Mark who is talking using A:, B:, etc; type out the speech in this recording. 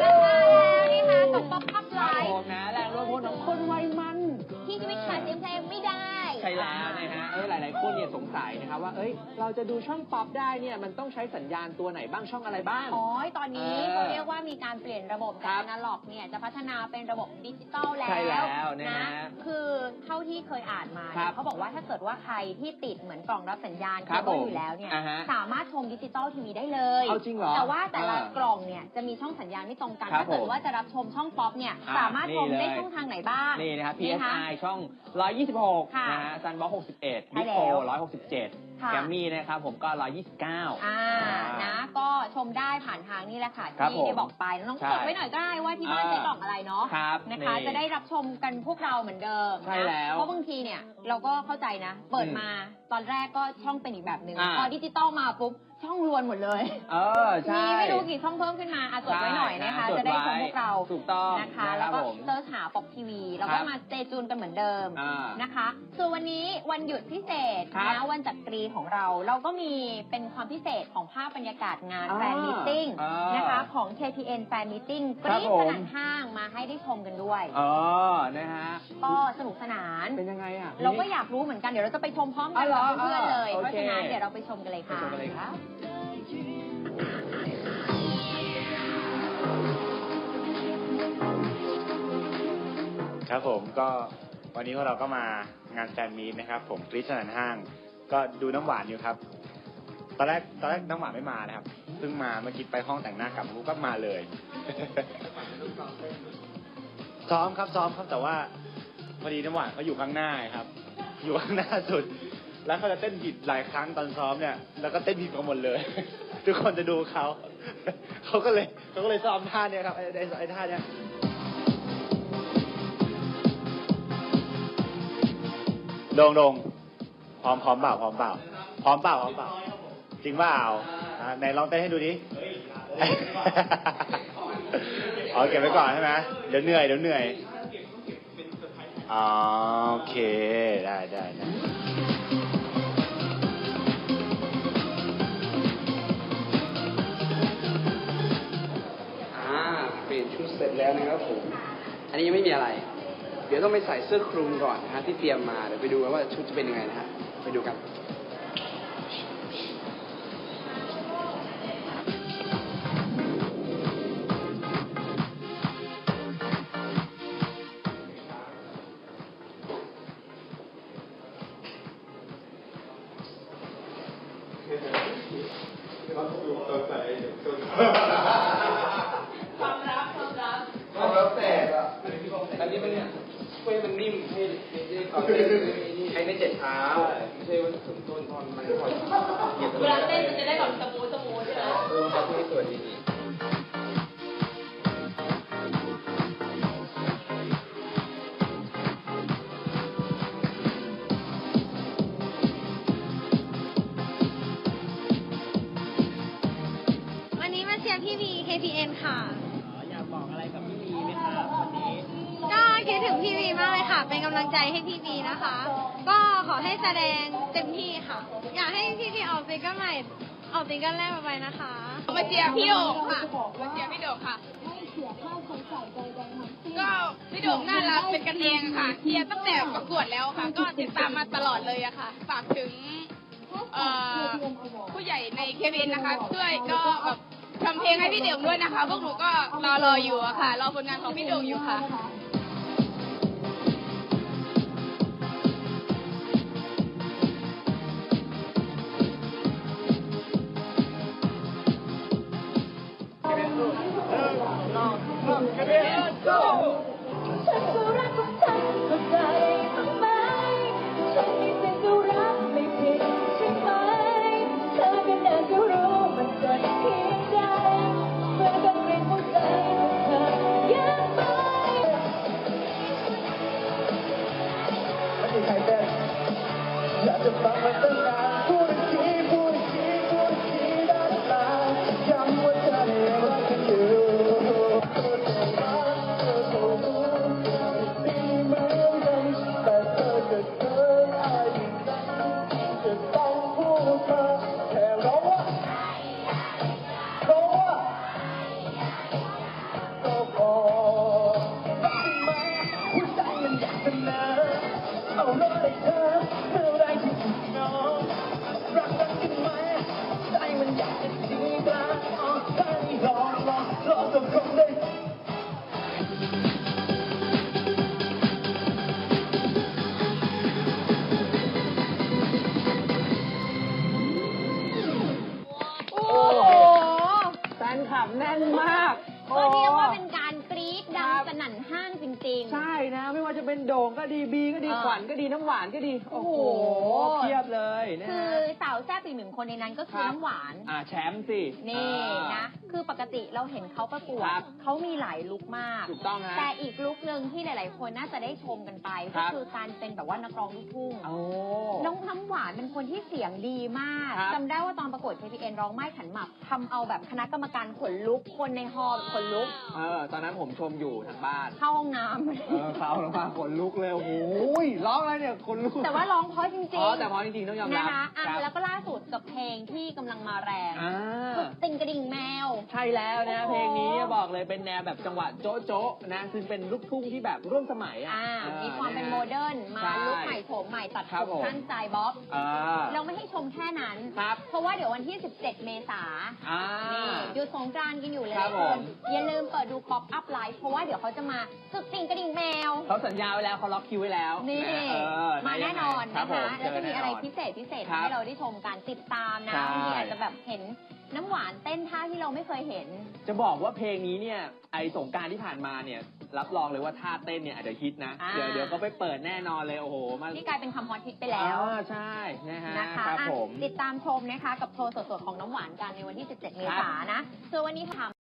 A: แล้วนี่ค่ะกับป๊อปอัพไล
B: ครับผ
A: ฟ์
B: มนะแรงรวมพลของคนวัยมัน
A: ที่ชีวิตขาดเสียงเพลงไม่ได้
B: ใช่ แล้วนะฮะเอ้ยหลาย ๆ คนเนี่ยสงสัยนะครับว่า เอ้ย เราจะดูช่องป๊อปได้เนี่ยมันต้องใช้สัญญาณตัวไหนบ้างช่องอะไรบ้าง
A: อ๋อ ตอนนี้
B: เออ
A: เขาเรียกว่ามีการเปลี่ยนระบบ
B: ครั
A: จาก
B: บ
A: อนาล็อกเนี่ยจะพัฒนาเป็นระบบดิจิตอลแล้ว
B: ใช่แล้วนะฮะ
A: คือเท่าที่เคยอ่านมา
B: ครั
A: เนี่
B: บ
A: ยเขาบอกว่าถ้าเกิดว่าใครที่ติดเหมือนกล่องรับสัญญาณ
B: ครับ
A: เคเบิล
B: ผม
A: อยู่แล้วเนี่ย
B: อ่าฮะ
A: สามารถชมดิจิตอลทีวีได้เลย
B: เอาจริงเหรอ
A: แต่ว่าแต่ละ
B: เออ ก
A: ล่องเนี่ยจะมีช่องสัญญาณไม่ตรงกัน
B: ครับ
A: ถ้าเกิด
B: ผม
A: ว่าจะรับชมช่องป๊อปเนี่ย
B: อ่า
A: สามารถชม
B: นี่เลย
A: ได้ช่องทางไหนบ้าง
B: นี่นะครับ
A: นี่ค่ะ
B: PSI ช่อง 126
A: ค่ะ
B: นะฮะซันบ็อก61
A: ใช่
B: บิ๊ก
A: แล้
B: โฟ
A: ว
B: 167
A: ค่ะ
B: แกมมี่นะครับผมก็ 129
A: อ่า
B: อ่าน
A: นะ ก็ชมได้ผ่านทางนี่แหละค่ะ
B: ครับ
A: ที่ได้
B: ผม
A: บอกไปน้อง
B: ใช่
A: จดไว้หน่อยก็ได้ว่าที่บ้าน
B: อ่า
A: ใช้กล่องอะไรเนาะ
B: ครับ
A: นะคะ
B: นี่
A: จะได้รับชมกันพวกเราเหมือนเดิม
B: ใช่
A: นะ
B: แล้ว
A: เพราะบางทีเนี่ยเราก็เข้าใจนะ เปิดมาตอนแรกก็ช่องเป็นอีกแบบหนึ่ง
B: อ่า
A: พอดิจิตอลมาปุ๊บ ช่องรวนหมดเลย
B: เออใช่
A: มีไม่รู้กี่ช่องเพิ่มขึ้นมาอะจดไว้หน่อยนะคะ
B: ใช่
A: จะได้ชม
B: จ
A: พวกเรา
B: ถูกต้อง
A: นะคะ
B: นะค
A: แล้
B: รั
A: ว
B: บ
A: ก็
B: ผม
A: เซิร์ชหาปกทีวี แล้ว
B: ครั
A: ก็
B: บ
A: มาสเตจูนกันเหมือนเดิม
B: อ่า
A: นะคะส่วนวันนี้วันหยุดพิเศษ
B: ครับ
A: นะวันจักรีของเรา เราก็มีเป็นความพิเศษของภาพบรรยากาศงาน
B: อ่า
A: แฟนมิทติ้ง
B: อ่าน
A: นะคะของ KPN แฟนมิทติ้งก
B: ครับ
A: รี๊ด
B: ผม
A: สนั่นห้างมาให้ได้ชมกันด้วย
B: อ๋อนะฮะ
A: ก็สนุกสนาน
B: เป็นยังไงอะ
A: เราก็อยากรู้เหมือนกัน เดี๋ยวเราจะไปชมพร้อมกัน
B: อ๋อเหร
A: กับ
B: อ
A: เพื่อนๆเลย
B: อ่า
A: เพราะฉะนั้น
B: โอเค
A: เดี๋ยวเราไปชมกันเลย
B: ไป
A: ค่ะ
B: ชมกันเลยครับ
C: ครับผมก็วันนี้พวกเราก็มางานแฟนมีตนะครับผมคริสสนันห้าง ก็ดูน้ำหวานอยู่ครับ ตอนแรกตอนแรกน้ำหวานไม่มานะครับเพิ่งมาเมื่อกี้ไปห้องแต่งหน้ากลับมาปุ๊บก็มาเลย ซ้อมครับซ้อมครับแต่ว่าพอดีน้ำหวานเขาอยู่ข้างหน้าครับ อยู่ข้างหน้าสุด แล้วเขาจะเต้นผิดหลายครั้งตอนซ้อมเนี่ย แล้วก็เต้นผิดกันหมดเลย ทุกคนจะดูเขาเขาก็เลยเขาก็เลยซ้อมท่าเนี้ยครับไอ้ไอ้ไอ้ท่าเนี้ยโดงโดงพร้อมพร้อมเปล่าพร้อมเปล่าพร้อมเปล่าพร้อมเปล่าจริงเปล่าไหนลองเต้นให้ดูดิอ๋อเก็บไว้ก่อนใช่ไหมเดี๋ยวเหนื่อยเดี๋ยวเหนื่อยโอเค ได้ได้ได้
D: อันนี้ยังไม่มีอะไร เดี๋ยวต้องไปใส่เสื้อคลุมก่อนนะฮะที่เตรียมมา เดี๋ยวไปดูกันว่าชุดจะเป็นยังไงนะฮะ ไปดูกันอันนี้มัน ช่วยให้มันนิ่มให้ให้ไม่เจ็บเท้าไม่ใช่ว่าถึงต้นตอนมันพอเหยียบ
A: เวลาเต้นมันจะได้แบบสมูทสมูทใช่ไหม
D: เออเขาให้ตัวดี
E: วันนี้มาเชียร์พี่วี KPN ค่ะ
B: อยากบอกอะไรกับพี่มีไหมครับ
E: ก็คิดถึงพี่วีมากเลยค่ะ เป็นกำลังใจให้พี่วีนะคะ ก็ขอให้แสดงเต็มที่ค่ะ อยากให้พี่วีออกซิงเกิลใหม่ ออกซิงเกิลแรกมาไปนะคะ
F: มาเชียร์พี่โด่งค่ะ มาเชียร์พี่โด่งค่ะ ก็พี่โด่งน่ารักเป็นกันเองค่ะเชียร์ตั้งแต่ประกวดแล้วค่ะ ก็ติดตามมาตลอดเลยอะค่ะ ฝากถึงผู้ใหญ่ในเคเนะคะ ช่วยก็แบบ ทำเพลงให้พี่เดี่ยวด้วยนะคะ พวกหนูก็รอรออยู่อะค่ะ รอผลงานของพี่
G: เดี่ยวอยู่
H: ค่ะ อย โอ้แฟนคลับแน่น
B: มาก
A: ก็เรียกว่าเป็นการกรี๊ดดังสนั่นห้าง ริง
B: ใช่นะไม่ว่าจะเป็นโด่งก็ดีบีก็ดี
A: เออ
B: ขวัญก็ดีน้ำหวานก็ดี โอ้โห
A: โอ้โห
B: เทียบเลยนะ
A: ๆคื
B: ฮะ
A: อสาวแซ่บอีกหนึ่งคนในนั้นก็คือ
B: ครับ
A: น้ำหวาน
B: อ่าแชมป์สิ
A: นี่
B: อ่า
A: นะคือปกติเราเห็นเขาประกวด
B: ครับ
A: เขามีหลายลุคมาก
B: ถูกต้องฮะ
A: แต่อีกลุคหนึ่งที่หลาย ๆ คนน่าจะได้ชมกันไป
B: ครั
A: ก็
B: บ
A: คือการเป็นแบบว่านักร้องลูกทุ่ง
B: โอ้
A: น้องน้ำหวานเป็นคนที่เสียงดีมาก
B: ครับ
A: จำได้ว่าตอนประกวด KPN ร้องไม้ขันหมักทำเอาแบบคณะกรรมการขนลุก คนในฮอลล์ขนลุก
B: เออตอนนั้นผมชมอยู่ทางบ้าน
A: เข้าห้องน้ำ
B: เออเขาแล้วมาขนลุกเลยโอ้โหร้องอะไรเนี่ยขนลุก
A: แต่ว่าร้องเพราะจริง
B: อ๋อแต่พอจริงๆต้องยอมรับ
A: นะคะอะ
B: ครับ
A: แล้วก็ล่าสุดกับเพลงที่กำลังมาแรง
B: อ่า
A: ติงกระดิ่งแมว
B: ใช่แล้วนะ
A: โอ้โห
B: เพลงนี้บอกเลยเป็นแนวแบบจังหวะโจ๊ะโจ๊ะนะ ซึ่งเป็นลูกทุ่งที่แบบร่วมสมัยอะ
A: อ่า
B: เออ
A: มีความเป็นโมเดิร์นมา
B: ใช่
A: ลุคให ม่โฉมใหม่ตัด
B: ครั
A: ผ
B: บผม
A: มสั้นสไตล์บ๊อบ
B: อ่า
A: เราไม่ให้ชมแค่นั้น
B: ครับ
A: เพราะว่าเดี๋ยววันที่ 17 เมษา
B: อ่า
A: นี่หยุดสงกรานต์กันอยู่เลย
B: ครับ
A: ทุก
B: ผ
A: ค
B: ม
A: นอย่าลืมเปิดดูป๊อปอัพไลฟ์เพราะว่าเดี๋ยวเขาจะมาสุดติงกระดิ่งแมว
B: เขาสัญญาไว้แล้วเขาล็อกคิวไว้แล้ว
A: นี่ะ
B: เออ
A: มาแน่นอน
B: ครั
A: นะ
B: บผ
A: คะ แล้วจะมีอะไร
B: เจแน่นน
A: พิเศษพิเศษ
B: ครับ
A: ให้เราได้ชมกันติดตามนะ
B: ใช่
A: บางทีอาจจะแบบเห็น น้ำหวานเต้นท่าที่เราไม่เคยเห็น
B: จะบอกว่าเพลงนี้เนี่ย ไอสงกรารที่ผ่านมาเนี่ย รับรองเลยว่าท่าเต้นเนี่ยอาจจะฮิตนะ
A: อ่า
B: เดี๋ยวเดี๋ยวก็ไปเปิดแน่นอนเลย โอ้โหมัน
A: นี่กลายเป็นคำฮอตฮิตไปแล้ว
B: อ่าใช่นะฮะ
A: นะคะ
B: ครับ
A: อะ
B: ผม
A: ติดตามชมนะคะ กับโชว์สดๆของน้ำหวานกันในวันที่ 17 เมษายนนะส่วนวันนี้ถาม